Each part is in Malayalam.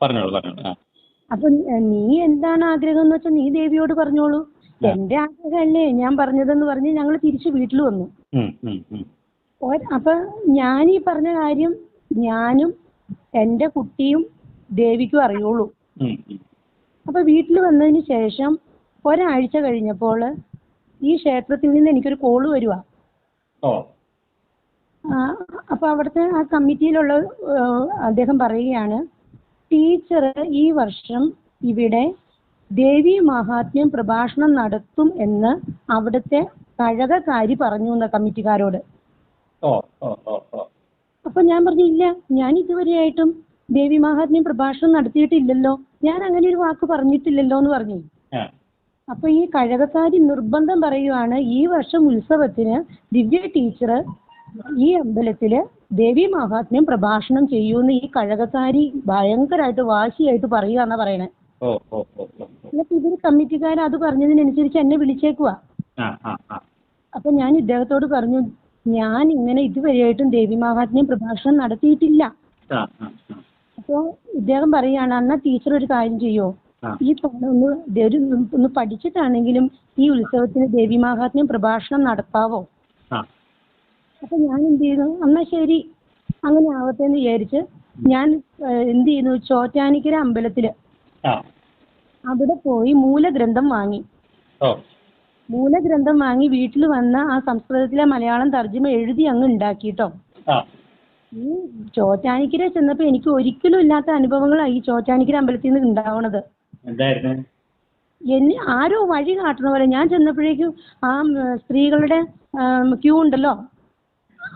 പറഞ്ഞോളൂ പറഞ്ഞോളൂ. ആ. അപ്പൊ നീ എന്താണ് ആഗ്രഹം എന്ന് വെച്ചാൽ നീ ദേവിയോട് പറഞ്ഞോളൂ. എന്റെ ആഗ്രഹമല്ലേ ഞാൻ പറഞ്ഞതെന്ന് പറഞ്ഞ് ഞങ്ങൾ തിരിച്ചു വീട്ടിൽ വന്നു. അപ്പൊ ഞാൻ ഈ പറഞ്ഞ കാര്യം ഞാനും എന്റെ കുട്ടിയും ദേവിക്കും അറിയുള്ളൂ. അപ്പൊ വീട്ടിൽ വന്നതിന് ശേഷം ഒരാഴ്ച കഴിഞ്ഞപ്പോൾ ഈ ക്ഷേത്രത്തിൽ നിന്ന് എനിക്കൊരു കോൾ വരുവാ. അപ്പൊ അവിടുത്തെ ആ കമ്മിറ്റിയിലുള്ള അദ്ദേഹം പറയുകയാണ് ടീച്ചർ ഈ വർഷം ഇവിടെ ദേവി മഹാത്മ്യം പ്രഭാഷണം നടത്തും എന്ന് അവിടുത്തെ കഴകക്കാരി പറഞ്ഞു എന്ന കമ്മിറ്റിക്കാരോട്. അപ്പൊ ഞാൻ പറഞ്ഞു ഇല്ല ഞാൻ ഇതുവരെയായിട്ടും ദേവി മഹാത്മ്യം പ്രഭാഷണം നടത്തിയിട്ടില്ലല്ലോ. ഞാൻ അങ്ങനെ ഒരു വാക്ക് പറഞ്ഞിട്ടില്ലല്ലോ എന്ന് പറഞ്ഞു. അപ്പൊ ഈ കഴകക്കാരി നിർബന്ധം പറയുവാണ് ഈ വർഷം ഉത്സവത്തിന് ദിവ്യ ടീച്ചർ ഈ അമ്പലത്തിൽ ദേവി മഹാത്മ്യം പ്രഭാഷണം ചെയ്യൂന്ന് ഈ കഴകക്കാരി ഭയങ്കരമായിട്ട് വാശിയായിട്ട് പറയുക എന്നാ പറയണേ. എന്നിട്ട് ഇവർ കമ്മിറ്റിക്കാർ അത് പറഞ്ഞതിനനുസരിച്ച് എന്നെ വിളിച്ചേക്കുക അപ്പൊ ഞാൻ ഇദ്ദേഹത്തോട് പറഞ്ഞു ഞാൻ ഇങ്ങനെ ഇതുവരെയായിട്ടും ദേവി മഹാത്മ്യം പ്രഭാഷണം നടത്തിയിട്ടില്ല. അപ്പോ ഇദ്ദേഹം പറയാണ് അന്നാ ടീച്ചർ ഒരു കാര്യം ചെയ്യോ? ഈ തവണ ഒന്ന് ഒന്ന് പഠിച്ചിട്ടാണെങ്കിലും ഈ ഉത്സവത്തിന് ദേവി മഹാത്മ്യം പ്രഭാഷണം നടത്താവോ അപ്പൊ ഞാൻ എന്ത് ചെയ്തു എന്നാ ശരി. അങ്ങനെ ആവട്ടെ എന്ന് വിചാരിച്ച് ഞാൻ എന്ത് ചെയ്യുന്നു ചോറ്റാനിക്കര അമ്പലത്തിൽ അവിടെ പോയി മൂലഗ്രന്ഥം വാങ്ങി. മൂലഗ്രന്ഥം വാങ്ങി വീട്ടിൽ വന്ന ആ സംസ്കൃതത്തിലെ മലയാളം തർജമ എഴുതി അങ്ങ് ഉണ്ടാക്കിട്ടോ. ഈ ചോറ്റാനിക്കര ചെന്നപ്പോ എനിക്ക് ഒരിക്കലും ഇല്ലാത്ത അനുഭവങ്ങളാണ് ഈ ചോറ്റാനിക്കര അമ്പലത്തിൽ നിന്ന് ഉണ്ടാവണത്. എന്നെ ആരോ വഴി കാട്ടുന്ന പോലെ ഞാൻ ചെന്നപ്പോഴേക്കും ആ സ്ത്രീകളുടെ ക്യൂ ഉണ്ടല്ലോ.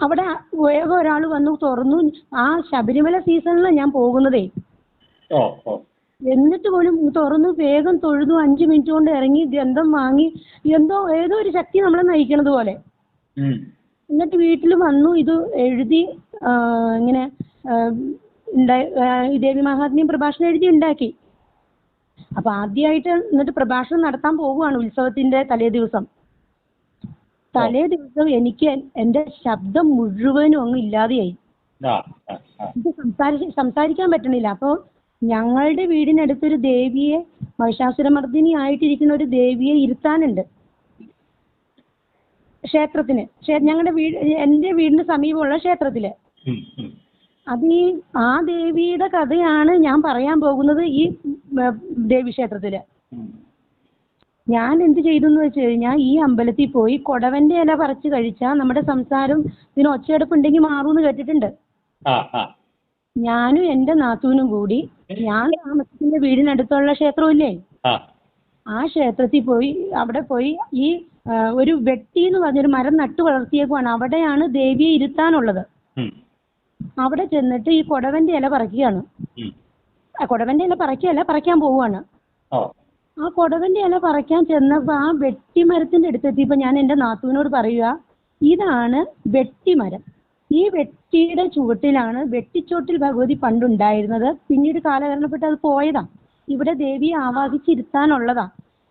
അവിടെ വേഗം ഒരാൾ വന്ന് തുറന്നു. ആ ശബരിമല സീസണിലാണ് ഞാൻ പോകുന്നതേ. എന്നിട്ട് പോലും തുറന്നു വേഗം തൊഴുതു. അഞ്ചു മിനിറ്റ് കൊണ്ട് ഇറങ്ങി ഗ്രന്ഥം വാങ്ങി. എന്തോ ഏതോ ഒരു ശക്തി നമ്മളെ നയിക്കണത് പോലെ. എന്നിട്ട് വീട്ടിൽ വന്നു. ഇത് എഴുതി ഇങ്ങനെ ദേവി മഹാത്മ്യം പ്രഭാഷണം എഴുതി ഉണ്ടാക്കി. അപ്പൊ ആദ്യമായിട്ട് എന്നിട്ട് പ്രഭാഷണം നടത്താൻ പോവുകയാണ് ഉത്സവത്തിന്റെ തലേ ദിവസം. തലേ ദിവസം എനിക്ക് എന്റെ ശബ്ദം മുഴുവനും അങ്ങ് ഇല്ലാതെയായി. എനിക്ക് സംസാരിച്ച് സംസാരിക്കാൻ പറ്റണില്ല. അപ്പോൾ ഞങ്ങളുടെ വീടിനടുത്തൊരു ദേവിയെ മഹിഷാസുരമർദ്ദിനി ആയിട്ടിരിക്കുന്ന ഒരു ദേവിയെ ഇരുത്താനുണ്ട്. ക്ഷേത്രത്തിന്. ക്ഷേ- ഞങ്ങളുടെ വീട് എന്റെ വീടിന് സമീപമുള്ള ക്ഷേത്രത്തിൽ. അത് ഈ ആ ദേവിയുടെ കഥയാണ് ഞാൻ പറയാൻ പോകുന്നത് ഈ ദേവി ക്ഷേത്രത്തിൽ. ഞാൻ എന്ത് ചെയ്തു എന്ന് വെച്ച് കഴിഞ്ഞാൽ ഈ അമ്പലത്തിൽ പോയി കൊടവന്റെ ഇല പറിച്ച് കഴിച്ചാൽ നമ്മുടെ സംസാരം ഇതിന് ഒച്ചയെടുപ്പുണ്ടെങ്കിൽ മാറൂന്ന് കേട്ടിട്ടുണ്ട്. ഞാനും എന്റെ നാത്തൂനും കൂടി ഞാൻ താമസിക്കുന്ന വീടിനടുത്തുള്ള ക്ഷേത്രമില്ലേ? ആ. ആ ക്ഷേത്രത്തിൽ പോയി അവിടെ പോയി ഈ ഒരു വെട്ടി എന്ന് പറഞ്ഞൊരു മരം നട്ടു വളർത്തിയേക്കുവാണ്. അവിടെയാണ് ദേവിയെ ഇരുത്താനുള്ളത്. അവിടെ ചെന്നിട്ട് ഈ കൊടവന്റെ ഇല പറിക്കുകയാണ്. കൊടവന്റെ ഇല പറിക്കുകയല്ല പറിക്കാൻ പോവുകയാണ് ആ കൊടവന്റെ ഇല പറിക്കാൻ ചെന്നപ്പോൾ ആ വെട്ടിമരത്തിന്റെ അടുത്തെത്തിയപ്പോൾ ഞാൻ എന്റെ നാത്തുവിനോട് പറയുക ഇതാണ് വെട്ടിമരം. ഈ വെട്ടിയുടെ ചുവട്ടിലാണ് വെട്ടിച്ചോട്ടിൽ ഭഗവതി പണ്ടുണ്ടായിരുന്നത്. പിന്നീട് കാലഹരണപ്പെട്ട് അത് പോയതാ. ഇവിടെ ദേവിയെ ആവാഹിച്ചിരുത്താനുള്ളതാ.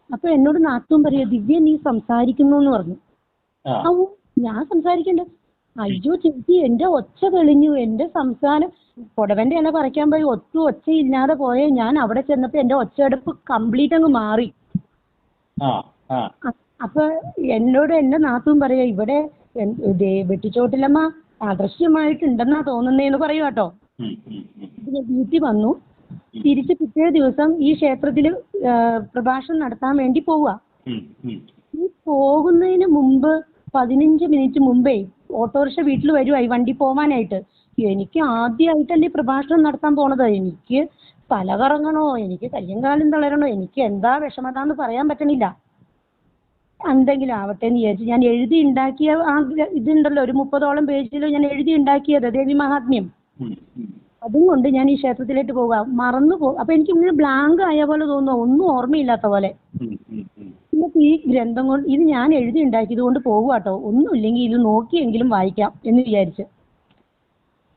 അപ്പൊ എന്നോട് നാത്തും പറയുക ദിവ്യ നീ സംസാരിക്കുന്നു എന്ന് പറഞ്ഞു. ഞാൻ സംസാരിക്കണ്ട. അയ്യോ ചേച്ചി എന്റെ ഒച്ച തെളിഞ്ഞു. എന്റെ സംസാരം പുടവന്റെ ഇല പറിക്കാൻ പോയി. ഒത്തു ഒച്ചയില്ലാതെ പോയ. ഞാൻ അവിടെ ചെന്നപ്പോ എന്റെ ഒച്ചയെടുപ്പ് കംപ്ലീറ്റ് അങ്ങ് മാറി. അപ്പൊ എന്നോട് എന്റെ നാത്തും പറയാ ഇവിടെ വെട്ടിച്ചോട്ടിലമ്മ അദൃശ്യമായിട്ടുണ്ടെന്നാ തോന്നുന്നേന്ന് പറയൂ കേട്ടോ. ഉം, ഉം, ഉം. വീട്ടിൽ വന്നു. തിരിച്ച് പിറ്റേ ദിവസം ഈ ക്ഷേത്രത്തിൽ പ്രഭാഷണം നടത്താൻ വേണ്ടി പോവുക. ഈ പോകുന്നതിന് മുമ്പ് പതിനഞ്ച് മിനിറ്റ് മുമ്പേ ഓട്ടോറിക്ഷ വീട്ടിൽ വരുവായി വണ്ടി പോവാനായിട്ട്. എനിക്ക് ആദ്യമായിട്ടല്ലേ പ്രഭാഷണം നടത്താൻ പോണത്. എനിക്ക് തല കറങ്ങണോ എനിക്ക് കയ്യും കാലും തളരണോ? എനിക്ക് എന്താ വിഷമതാന്ന് പറയാൻ പറ്റണില്ല. എന്തെങ്കിലും ആവട്ടെ എന്ന് വിചാരിച്ചു ഞാൻ എഴുതി ഉണ്ടാക്കിയ ആ ഇതുണ്ടല്ലോ ഒരു മുപ്പതോളം പേജിൽ ഞാൻ എഴുതി ഉണ്ടാക്കിയത് ദേവി മഹാത്മ്യം. അതും കൊണ്ട് ഞാൻ ഈ ക്ഷേത്രത്തിലേക്ക് പോവുക മറന്നു പോകും അപ്പൊ എനിക്ക് ഇങ്ങനെ ബ്ലാങ്ക് ആയ പോലെ തോന്നുന്നു. ഒന്നും ഓർമ്മയില്ലാത്ത പോലെ. എന്നിട്ട് ഈ ഗ്രന്ഥം കൊണ്ട് ഇത് ഞാൻ എഴുതി ഉണ്ടാക്കിയത് കൊണ്ട് പോകുവാട്ടോ ഒന്നും ഒന്നുമില്ലെങ്കിൽ ഇത് നോക്കിയെങ്കിലും വായിക്കാം എന്ന് വിചാരിച്ച്.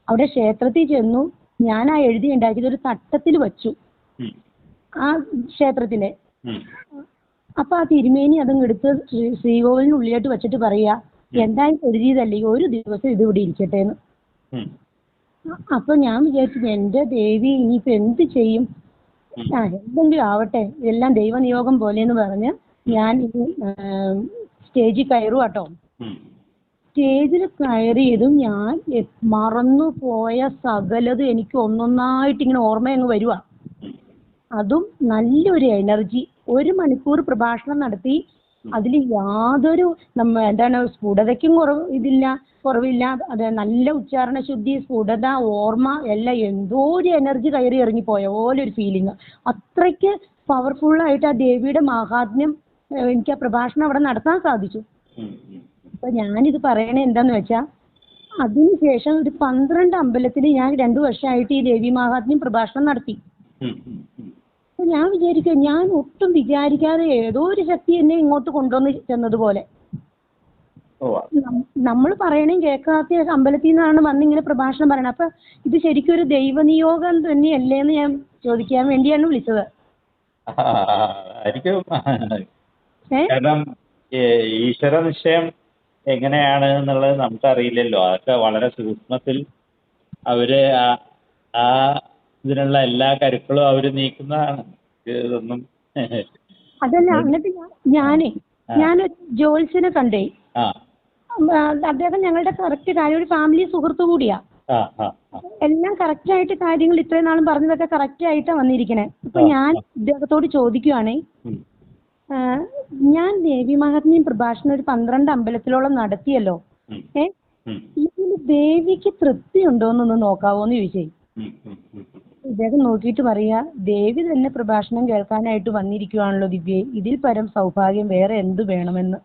അവിടെ ക്ഷേത്രത്തിൽ ചെന്നു ഞാൻ ആ എഴുതി ഉണ്ടാക്കിയത് ഒരു തട്ടത്തിൽ വച്ചു. ആ ക്ഷേത്രത്തിലെ. അപ്പൊ ആ തിരുമേനി അതങ്ങ് എടുത്ത് ശ്രീ- ശ്രീകോവിലിനുള്ളിലോട്ട് വെച്ചിട്ട് പറയാ എന്തായാലും എഴുതിയതല്ലേ ഒരു ദിവസം ഇത് ഇവിടെ ഇരിക്കട്ടെ എന്ന്. അപ്പൊ ഞാൻ വിചാരിച്ചു എന്റെ ദേവി ഇനിയിപ്പോ എന്ത് ചെയ്യും. ആ എന്തെങ്കിലും ആവട്ടെ ഇതെല്ലാം ദൈവനിയോഗം പോലെ എന്ന് പറഞ്ഞ് ഞാൻ ഇത് സ്റ്റേജിൽ കയറുക കേട്ടോ. സ്റ്റേജിൽ കയറിയതും ഞാൻ മറന്നു പോയ സകലതും എനിക്ക് ഒന്നൊന്നായിട്ട് ഇങ്ങനെ ഓർമ്മയങ്ങ് വരുവാ. ഉം. അതും നല്ലൊരു എനർജി. ഒരു മണിക്കൂർ പ്രഭാഷണം നടത്തി അതിൽ യാതൊരു നമ്മ എന്താണ് സ്ഫുടതയ്ക്കും കുറവ് ഇതില്ല കുറവില്ല. അത് നല്ല ഉച്ചാരണ ശുദ്ധി സ്ഫുടത ഓർമ്മ എല്ലാം എന്തോ ഒരു എനർജി കയറി ഇറങ്ങി പോയ പോലെ ഒരു ഫീലിംഗ് അത്രയ്ക്ക് പവർഫുൾ ആയിട്ട് ആ ദേവിയുടെ മാഹാത്മ്യം എനിക്ക് ആ പ്രഭാഷണം അവിടെ നടത്താൻ സാധിച്ചു. അപ്പൊ ഞാനിത് പറയണേ എന്താന്ന് വെച്ചാ അതിനുശേഷം ഒരു പന്ത്രണ്ട് അമ്പലത്തിൽ ഞാൻ രണ്ടു വർഷമായിട്ട് ഈ ദേവി മഹാത്മ്യം പ്രഭാഷണം നടത്തി. അപ്പൊ ഞാൻ വിചാരിക്കുക ഞാൻ ഒട്ടും വിചാരിക്കാതെ ഏതോ ഒരു ശക്തി എന്നെ ഇങ്ങോട്ട് കൊണ്ടുവന്ന് ചെന്നതുപോലെ. നമ്മൾ പറയണേ കേൾക്കാത്ത അമ്പലത്തിൽ നിന്നാണ് വന്നിങ്ങനെ പ്രഭാഷണം പറയണത് അപ്പൊ ഇത് ശരിക്കും ഒരു ദൈവനിയോഗം തന്നെയല്ലേ എന്ന് ഞാൻ ചോദിക്കാൻ വേണ്ടിയാണ് വിളിച്ചത്. കാരണം ഈശ്വര നിശ്ചയം എങ്ങനെയാണ് എന്നുള്ളത് നമുക്കറിയില്ലല്ലോ. അതൊക്കെ വളരെ സൂക്ഷ്മത്തിൽ അവർ ആ- ആ ഇതിനുള്ള എല്ലാ കരുക്കളും അവർ നീക്കുന്നതാണ്. ഇതൊന്നും അതല്ല എന്നിട്ട് ഞാൻ- ഞാനേ ഞാനൊരു ജോത്സ്യനെ കണ്ടേ. അദ്ദേഹം ഞങ്ങളുടെ കറക്റ്റ് കാര്യം ഒരു ഫാമിലി സുഹൃത്തു കൂടിയാ. എല്ലാം കറക്റ്റ് ആയിട്ട് കാര്യങ്ങൾ ഇത്രയും നാളും പറഞ്ഞതൊക്കെ കറക്റ്റ് ആയിട്ടാ വന്നിരിക്കണേ. അപ്പൊ ഞാൻ ഇദ്ദേഹത്തോട് ചോദിക്കുവാണേ ഞാൻ ദേവി മഹാത്മ്യം പ്രഭാഷണം ഒരു പന്ത്രണ്ട് അമ്പലത്തിലോളം നടത്തിയല്ലോ. ഏ? ഇതിൽ ദേവിക്ക് തൃപ്തി ഉണ്ടോ എന്നൊന്ന് നോക്കാവോ എന്ന് ചോദിച്ചേ. ഇദ്ദേഹം നോക്കിയിട്ട് പറയാ ദേവി തന്നെ പ്രഭാഷണം കേൾക്കാനായിട്ട് വന്നിരിക്കുവാണല്ലോ ദിവ്യേ ഇതിൽ പരം സൗഭാഗ്യം വേറെ എന്ത് വേണമെന്ന്.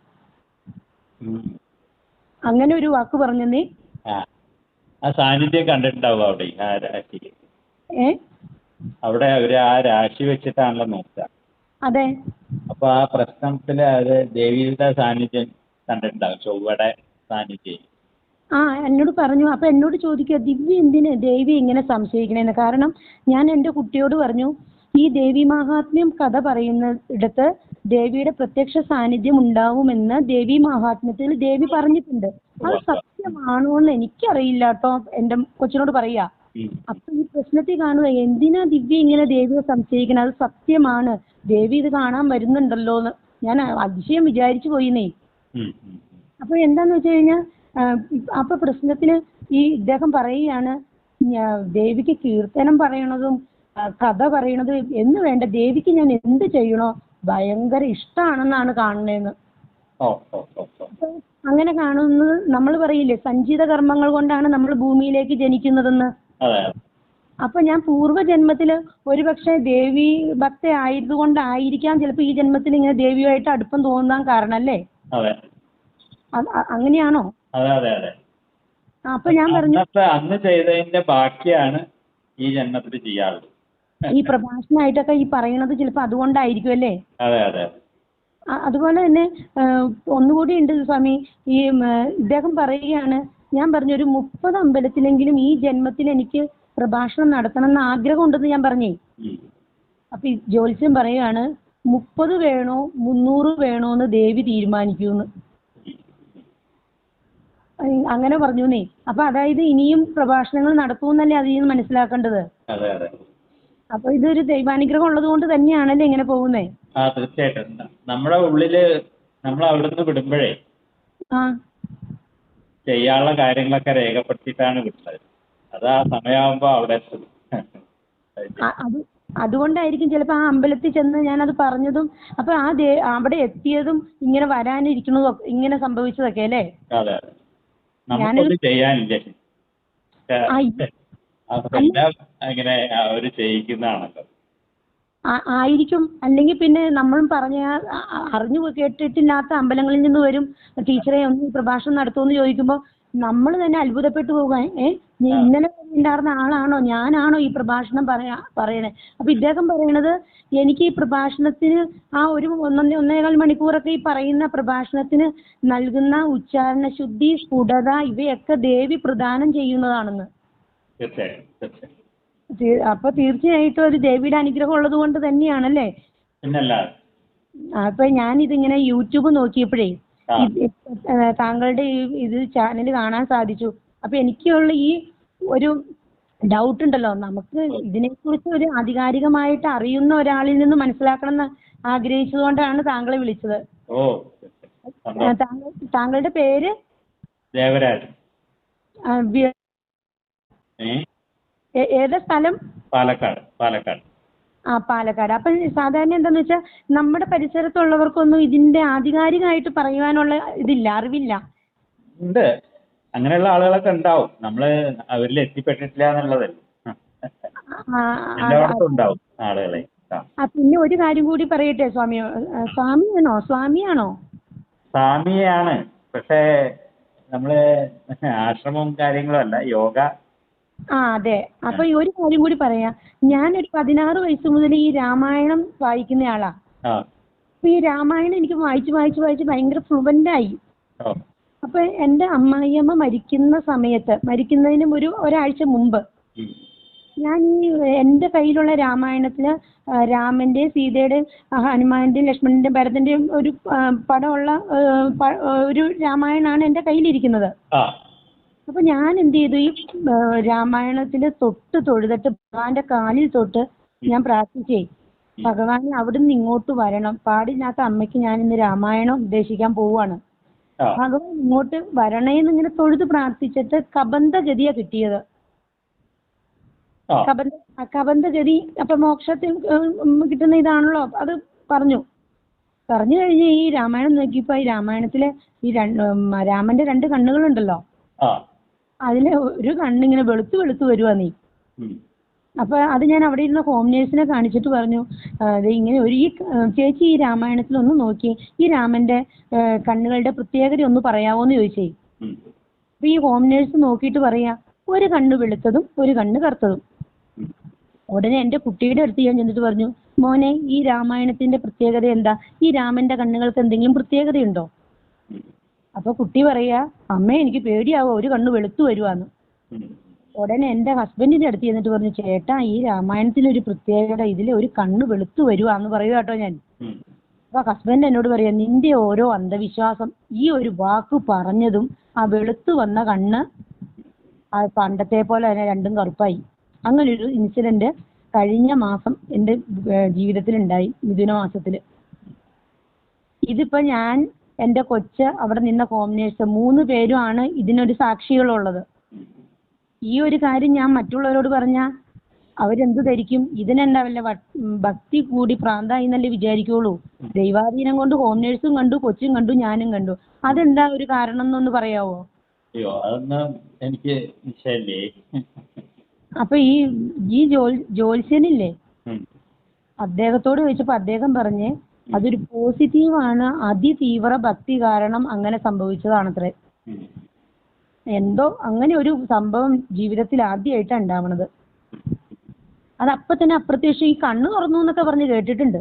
അങ്ങനെ ഒരു വാക്ക് പറഞ്ഞെന്നേ. ആ സാന്നിധ്യം കണ്ടിട്ടുണ്ടാവും അവിടെ ആ രാശി അവിടെ അവർ ആ രാശി വെച്ചിട്ടാണല്ലോ നോക്കുക. അപ്പൊ ആ പ്രശ്നത്തിൽ അത് ദേവിയുടെ സാന്നിധ്യം കണ്ടിട്ടുണ്ടാവും. ചൊവ്വയുടെ സാന്നിധ്യം. ആ എന്നോട് പറഞ്ഞു. അപ്പൊ എന്നോട് ചോദിക്കുക ദിവ്യ എന്തിന് ദേവി ഇങ്ങനെ സംശയിക്കണേന്ന്? കാരണം ഞാൻ എന്റെ കുട്ടിയോട് പറഞ്ഞു ഈ ദേവി മഹാത്മ്യം കഥ പറയുന്നിടത്ത് ദേവിയുടെ പ്രത്യക്ഷ സാന്നിധ്യം ഉണ്ടാവുമെന്ന് ദേവി മഹാത്മ്യത്തിൽ ദേവി പറഞ്ഞിട്ടുണ്ട്. അത് സത്യമാണോ എന്ന് എനിക്കറിയില്ല കേട്ടോ. എന്റെ കൊച്ചിനോട് പറയാ. അപ്പൊ ഈ പ്രശ്നത്തിൽ കാണുക എന്തിനാ ദിവ്യ ഇങ്ങനെ ദേവിയെ സംശയിക്കണത് അത് സത്യമാണ്. ദേവി ഇത് കാണാൻ വരുന്നുണ്ടല്ലോ എന്ന് ഞാൻ അതിശയം വിചാരിച്ചു പോയിന്നേ. അപ്പൊ എന്താന്ന് വെച്ച് കഴിഞ്ഞാൽ അപ്പൊ പ്രശ്നത്തിന് ഈ ഇദ്ദേഹം പറയുകയാണ് ദേവിക്ക് കീർത്തനം പറയണതും കഥ പറയണതും എന്ന് വേണ്ട. ദേവിക്ക് ഞാൻ എന്ത് ചെയ്യണോ? ഭയങ്കര ഇഷ്ടമാണെന്നാണ് കാണുന്നതെന്ന്. അങ്ങനെ കാണുന്നത് നമ്മൾ പറയില്ലേ സഞ്ചിത കർമ്മങ്ങൾ കൊണ്ടാണ് നമ്മൾ ഭൂമിയിലേക്ക് ജനിക്കുന്നതെന്ന്. അപ്പൊ ഞാൻ പൂർവജന്മത്തിൽ ഒരുപക്ഷെ ദേവി ഭക്ത കൊണ്ടായിരിക്കാം ചിലപ്പോ ഈ ജന്മത്തിൽ ഇങ്ങനെ ദേവിയുമായിട്ട് അടുപ്പം തോന്നാൻ കാരണം അല്ലേ അങ്ങനെയാണോ? അപ്പൊ ഞാൻ പറഞ്ഞു അന്ന് ചെയ്തതിന്റെ ബാക്കിയാണ് ഈ ജന്മത്തിൽ ചെയ്യാറുള്ളത് ഈ പ്രഭാഷണമായിട്ടൊക്കെ ഈ പറയണത് ചിലപ്പോ അതുകൊണ്ടായിരിക്കും അല്ലേ? അതെ അതെ. അതുപോലെ തന്നെ ഒന്നുകൂടി ഉണ്ട് സ്വാമി ഈ ഇദ്ദേഹം പറയുകയാണ് ഞാൻ പറഞ്ഞു ഒരു മുപ്പത് അമ്പലത്തിലെങ്കിലും ഈ ജന്മത്തിൽ എനിക്ക് പ്രഭാഷണം നടത്തണം എന്ന് ആഗ്രഹം ഉണ്ടെന്ന് ഞാൻ പറഞ്ഞേ. അപ്പൊ ഈ ജ്യോത്സ്യം പറയുകയാണ് മുപ്പത് വേണോ മുന്നൂറ് വേണോ എന്ന് ദേവി തീരുമാനിക്കൂന്ന് അങ്ങനെ നീ അപ്പൊ അതായത് ഇനിയും പ്രഭാഷണങ്ങൾ നടത്തുമെന്നല്ലേ അതിൽ നിന്ന് മനസ്സിലാക്കേണ്ടത്? അപ്പൊ ഇതൊരു ദൈവാനുഗ്രഹം ഉള്ളത് കൊണ്ട് തന്നെയാണല്ലേ ഇങ്ങനെ പോകുന്നേ? ആ തീർച്ചയായിട്ടും. നമ്മുടെ ഉള്ളിൽ നമ്മൾ അവിടുന്ന് വിടുമ്പോഴേ ചെയ്യാനുള്ള കാര്യങ്ങളൊക്കെ രേഖപ്പെടുത്തിയിട്ടാണ് വിട്ടത്. അത് ആ സമയമാകുമ്പോ അവിടെ എത്തും. അത് അതുകൊണ്ടായിരിക്കും ചിലപ്പോൾ ആ അമ്പലത്തിൽ ചെന്ന് ഞാൻ അത് പറഞ്ഞതും അപ്പൊ ആ ദേ അവിടെ എത്തിയതും ഇങ്ങനെ വരാനിരിക്കുന്നതും ഇങ്ങനെ സംഭവിച്ചതൊക്കെ അല്ലേ? അതെ നമുക്കൊന്നും ചെയ്യാനില്ല. അതെല്ലാം ഇങ്ങനെ അവർ ചെയ്യിക്കുന്നതാണല്ലോ. ആ- ആയിരിക്കും. അല്ലെങ്കിൽ പിന്നെ നമ്മളും പറഞ്ഞ അറിഞ്ഞു കേട്ടിട്ടില്ലാത്ത അമ്പലങ്ങളിൽ നിന്ന് വരും. ടീച്ചറെ ഒന്ന് പ്രഭാഷണം നടത്തുമെന്ന് ചോദിക്കുമ്പോൾ നമ്മൾ തന്നെ അത്ഭുതപ്പെട്ടു പോകാൻ ഏ? ഇന്നലെ ഉണ്ടായിരുന്ന ആളാണോ? ഞാനാണോ ഈ പ്രഭാഷണം പറയാ പറയണേ? അപ്പൊ ഇദ്ദേഹം പറയണത് എനിക്ക് ഈ പ്രഭാഷണത്തിന് ആ ഒരു ഒന്നൊന്നേ ഒന്നേകാൽ മണിക്കൂറൊക്കെ ഈ പറയുന്ന പ്രഭാഷണത്തിന് നൽകുന്ന ഉച്ചാരണ ശുദ്ധി സ്ഫുടത ഇവയൊക്കെ ദേവി പ്രദാനം ചെയ്യുന്നതാണെന്ന്. തീർച്ചയായും തീർച്ചയായും തീ- അപ്പൊ തീർച്ചയായിട്ടും അത് ദേവിയുടെ അനുഗ്രഹം ഉള്ളത് കൊണ്ട് തന്നെയാണല്ലേ? അപ്പൊ ഞാൻ ഇതിങ്ങനെ യൂട്യൂബ് നോക്കിയപ്പോഴേ താങ്കളുടെ ഈ ഇത് ചാനൽ കാണാൻ സാധിച്ചു. അപ്പൊ എനിക്കുള്ള ഈ ഒരു ഡൗട്ട് ഉണ്ടല്ലോ നമുക്ക് ഇതിനെ കുറിച്ച് ഒരു ആധികാരികമായിട്ട് അറിയുന്ന ഒരാളിൽ നിന്ന് മനസ്സിലാക്കണം എന്ന് ആഗ്രഹിച്ചതുകൊണ്ടാണ് താങ്കളെ വിളിച്ചത്. താങ്കളുടെ പേര്? ദേവരാജ് ഏതാ സ്ഥലം? പാലക്കാട് പാലക്കാട്. ആ പാലക്കാട്. അപ്പം സാധാരണ എന്താന്ന് വെച്ചാൽ നമ്മുടെ പരിസരത്തുള്ളവർക്കൊന്നും ഇതിന്റെ ആധികാരികമായിട്ട് പറയുവാനുള്ള ഇതില്ല അറിവില്ല. ഉണ്ട്. അങ്ങനെയുള്ള ആളുകളൊക്കെ ഉണ്ടാവും. നമ്മൾ അവരിൽ എത്തിപ്പെട്ടിട്ടില്ല എന്നുള്ളതല്ലേ. എല്ലായിടത്തും ഉണ്ടാവും ആളുകളെ. ആ. പിന്നെ ഒരു കാര്യം കൂടി പറയട്ടെ സ്വാമി? സ്വാമിയാണോ? സ്വാമിയാണോ? സ്വാമിയാണ്. പക്ഷേ നമ്മൾ ആശ്രമവും കാര്യങ്ങളും അല്ല യോഗ ആ അതെ. അപ്പൊ ഈ ഒരു കാര്യം കൂടി പറയാം. ഞാനൊരു പതിനാറ് വയസ്സ് മുതൽ ഈ രാമായണം വായിക്കുന്ന ആളാ. അപ്പൊ ഈ രാമായണം എനിക്ക് വായിച്ച് വായിച്ച് വായിച്ച് ഭയങ്കര ഫ്ലുവന്റ് ആയി. ഓ അപ്പൊ എന്റെ അമ്മായിയമ്മ മരിക്കുന്ന സമയത്ത് മരിക്കുന്നതിന് ഒരു ഒരാഴ്ച മുമ്പ് ഞാൻ ഈ എന്റെ കയ്യിലുള്ള രാമായണത്തിൽ രാമന്റെ സീതയുടെ ഹനുമാന്റെയും ലക്ഷ്മണന്റെയും ഭരതന്റെയും ഒരു പടമുള്ള പ- ഒരു രാമായണമാണ് എന്റെ കയ്യിലിരിക്കുന്നത്. അപ്പൊ ഞാൻ എന്ത് ചെയ്തു ഈ രാമായണത്തിൽ തൊട്ട് തൊഴുതിട്ട് ഭഗവാന്റെ കാലിൽ തൊട്ട് ഞാൻ പ്രാർത്ഥിച്ചേ. ഭഗവാൻ അവിടുന്ന് ഇങ്ങോട്ട് വരണം. പാടില്ലാത്ത അമ്മയ്ക്ക് ഞാൻ ഇന്ന് രാമായണം ഉപദേശിക്കാൻ പോവാണ്. ഭഗവാൻ ഇങ്ങോട്ട് വരണേന്ന് ഇങ്ങനെ തൊഴുത് പ്രാർത്ഥിച്ചിട്ട് കബന്ധഗതിയാ കിട്ടിയത്. കബന്ധ കബന്ധഗതി അപ്പൊ മോക്ഷത്തിൽ കിട്ടുന്ന ഇതാണല്ലോ അത് പറഞ്ഞു. പറഞ്ഞു കഴിഞ്ഞ് ഈ രാമായണം നോക്കിയപ്പോ ഈ രാമായണത്തിലെ ഈ രാമന്റെ രണ്ട് കണ്ണുകളുണ്ടല്ലോ. അതിലെ ഒരു കണ്ണിങ്ങനെ വെളുത്ത് വെളുത്ത് വരുവാ നീ. അപ്പൊ അത് ഞാൻ അവിടെ ഇരുന്ന ഹോം നേഴ്സിനെ കാണിച്ചിട്ട് പറഞ്ഞു ദേ ഇങ്ങനെ ഒരു ഈ ചേച്ചി ഈ രാമായണത്തിൽ ഒന്ന് നോക്കിയേ ഈ രാമന്റെ കണ്ണുകളുടെ പ്രത്യേകത ഒന്ന് പറയാവോന്ന് ചോദിച്ചേ. അപ്പൊ ഈ ഹോം നേഴ്സ് നോക്കിയിട്ട് പറയാ ഒരു കണ്ണ് വെളുത്തതും ഒരു കണ്ണ് കറുത്തതും ഉടനെ എന്റെ കുട്ടിയുടെ അടുത്ത് ഞാൻ ചെന്നിട്ട് പറഞ്ഞു മോനെ ഈ രാമായണത്തിന്റെ പ്രത്യേകത എന്താ ഈ രാമന്റെ കണ്ണുകൾക്ക് എന്തെങ്കിലും പ്രത്യേകതയുണ്ടോ. അപ്പൊ കുട്ടി പറയാ അമ്മേ എനിക്ക് പേടിയാവോ? ഒരു കണ്ണ് വെളുത്തു വരുവാന്ന്. ഉടനെ എന്റെ ഹസ്ബൻഡിന്റെ അടുത്ത് ചെന്നിട്ട് പറഞ്ഞു ചേട്ടാ ഈ രാമായണത്തിന് ഒരു പ്രത്യേകത ഇതിൽ ഒരു കണ്ണ് വെളുത്തു വരുവാന്ന് പറയുക കേട്ടോ ഞാൻ. അപ്പൊ ഹസ്ബൻഡ് എന്നോട് പറയാ നിന്റെ ഓരോ അന്ധവിശ്വാസം ഈ ഒരു വാക്ക് പറഞ്ഞതും ആ വെളുത്തു വന്ന കണ്ണ് ആ പണ്ടത്തെ പോലെ തന്നെ രണ്ടും കറുപ്പായി. അങ്ങനെ ഒരു ഇൻസിഡന്റ് കഴിഞ്ഞ മാസം എന്റെ ജീവിതത്തിൽ ഉണ്ടായി മിഥുന മാസത്തിൽ. ഇതിപ്പോ ഞാൻ എന്റെ കൊച്ച് അവിടെ നിന്ന ഹോം നേഴ്സ് മൂന്ന് പേരുമാണ് ഇതിനൊരു സാക്ഷികളുള്ളത്. ഈ ഒരു കാര്യം ഞാൻ മറ്റുള്ളവരോട് പറഞ്ഞാ അവരെന്ത് ധരിക്കും? ഇതിനെന്താ വല്ല ഭക്തി കൂടി പ്രാന്തായി എന്നല്ലേ വിചാരിക്കുള്ളൂ. ദൈവാധീനം കൊണ്ട് ഹോം നേഴ്സും കണ്ടു കൊച്ചും കണ്ടു ഞാനും കണ്ടു. അതെന്താ ഒരു കാരണം എന്നൊന്ന് പറയാവോ? അയ്യോ അതൊന്നും എനിക്ക് അപ്പൊ ഈ ഈ ജോൽ ജോത്സ്യനില്ലേ. അദ്ദേഹത്തോട് ചോദിച്ചപ്പോ അദ്ദേഹം പറഞ്ഞ് അതൊരു പോസിറ്റീവാണ്. അതിതീവ്ര ഭക്തി കാരണം അങ്ങനെ സംഭവിച്ചതാണത്രേ. എന്തോ അങ്ങനെ ഒരു സംഭവം ജീവിതത്തിൽ ആദ്യമായിട്ടാണ് ഉണ്ടാവണത്. അത് അപ്പൊ തന്നെ അപ്രത്യക്ഷം ഈ കണ്ണ് തുറന്നു എന്നൊക്കെ പറഞ്ഞ് കേട്ടിട്ടുണ്ട്.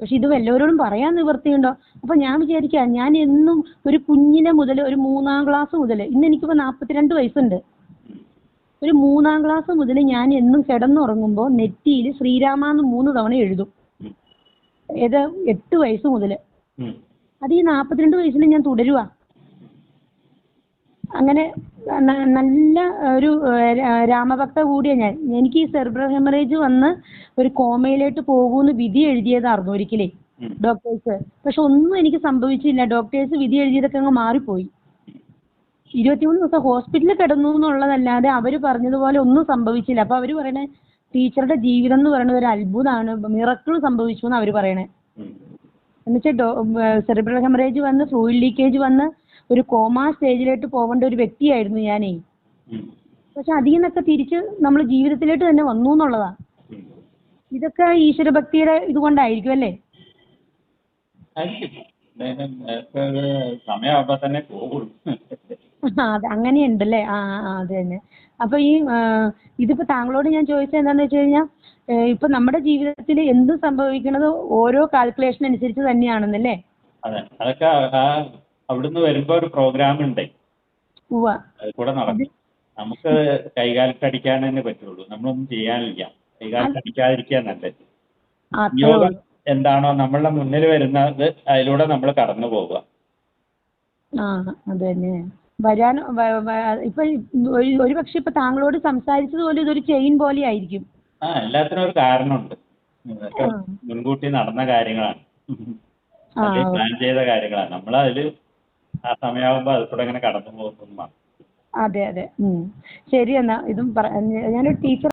പക്ഷെ ഇത് വല്ലവരോടും പറയാൻ നിവൃത്തിയുണ്ടോ? അപ്പൊ ഞാൻ വിചാരിക്കുക ഞാൻ എന്നും ഒരു കുഞ്ഞിനെ മുതൽ ഒരു മൂന്നാം ക്ലാസ് മുതൽ ഇന്ന് എനിക്കിപ്പോ നാപ്പത്തിരണ്ട് വയസ്സുണ്ട്. ഒരു മൂന്നാം ക്ലാസ് മുതൽ ഞാൻ എന്നും കിടന്നുറങ്ങുമ്പോൾ നെറ്റിയിൽ ശ്രീരാമാന്ന് മൂന്ന് തവണ എഴുതും. ഏത് എട്ട് വയസ്സ് മുതൽ. അത് ഈ നാൽപ്പത്തിരണ്ട് വയസ്സിൽ ഞാൻ തുടരുവാ. അങ്ങനെ നല്ല ഒരു രാമഭക്ത കൂടിയാണ് ഞാൻ. എനിക്ക് ഈ സെർബ്രൽ ഹെമറേജ് വന്ന് ഒരു കോമയിലോട്ട് പോകുമെന്ന് വിധി എഴുതിയതായിരുന്നു ഒരിക്കലേ ഡോക്ടേഴ്സ്. പക്ഷെ ഒന്നും എനിക്ക് സംഭവിച്ചില്ല. ഡോക്ടേഴ്സ് വിധി എഴുതിയതൊക്കെ അങ്ങ് മാറിപ്പോയി. ഇരുപത്തിമൂന്ന് ദിവസം ഹോസ്പിറ്റലിൽ കിടന്നു എന്നുള്ളതല്ലാതെ അവർ പറഞ്ഞതുപോലെ ഒന്നും സംഭവിച്ചില്ല. അപ്പൊ അവർ പറയണേ ടീച്ചറുടെ ജീവിതം എന്ന് പറയുന്നത് ഒരു അത്ഭുതമാണ് മിറക്കിൾ സംഭവിച്ചു എന്ന് അവർ പറയണേ. എന്നുവെച്ചാൽ സെറിബ്രൽ ഹെമറേജ് വന്ന് ഫ്ലൂയിഡ് ലീക്കേജ് വന്ന് ഒരു കോമാ സ്റ്റേജിലോട്ട് പോകേണ്ട ഒരു വ്യക്തിയായിരുന്നു ഞാനേ. പക്ഷെ അതിൽ നിന്നൊക്കെ തിരിച്ച് നമ്മൾ ജീവിതത്തിലോട്ട് തന്നെ വന്നു എന്നുള്ളതാ. ഇതൊക്കെ ഈശ്വരഭക്തിയുടെ ഇതുകൊണ്ടായിരിക്കും അല്ലേ? സമയമാകുമ്പോ തന്നെ പോകുള്ളൂ അത് അങ്ങനെയുണ്ടല്ലേ? ആ ആ, അത് തന്നെ. അപ്പൊ ഈ ഇതിപ്പോ താങ്കളോട് ഞാൻ ചോദിച്ചത് എന്താന്ന് വെച്ച് കഴിഞ്ഞാൽ ഇപ്പൊ നമ്മുടെ ജീവിതത്തിൽ എന്ത് സംഭവിക്കണത് ഓരോ കാൽക്കുലേഷൻ അനുസരിച്ച് തന്നെയാണെന്നല്ലേ? അതെ. അതൊക്കെ ഒരു പ്രോഗ്രാം ഉണ്ട്. ഉവ്വ. നമുക്ക് കൈകാലിട്ടടിക്കാൻ തന്നെ പറ്റുള്ളൂ. നമ്മളൊന്നും ചെയ്യാനില്ല. കൈകാലിട്ടടിക്കാതിരിക്കാൻ നല്ലത്. അത്രേ എന്താണോ നമ്മളുടെ മുന്നിൽ വരുന്നത് അതിലൂടെ നമ്മൾ കടന്നു പോവുക ആ അത് തന്നെ. വരാൻ ഇപ്പൊ ഒരു ഒരു പക്ഷെ ഇപ്പൊ താങ്കളോട് സംസാരിച്ചത് പോലും ഇതൊരു ചെയിൻ പോലെ ആയിരിക്കും ആ എല്ലാത്തിനും ഒരു കാരണമുണ്ട്. ഇതൊക്കെ മുൻകൂട്ടി നടന്ന കാര്യങ്ങളാണ്. പ്ലാൻ ചെയ്ത കാര്യങ്ങളാണ്. നമ്മൾ അതിൽ ആ സമയമാകുമ്പോൾ അതിൽ കൂടെ ഇങ്ങനെ കടന്നു പോകുന്നതാണ്. അതെ അതെ. ശരി എന്നാ ഇതും ഞാൻ ഒരു ടീച്ചർ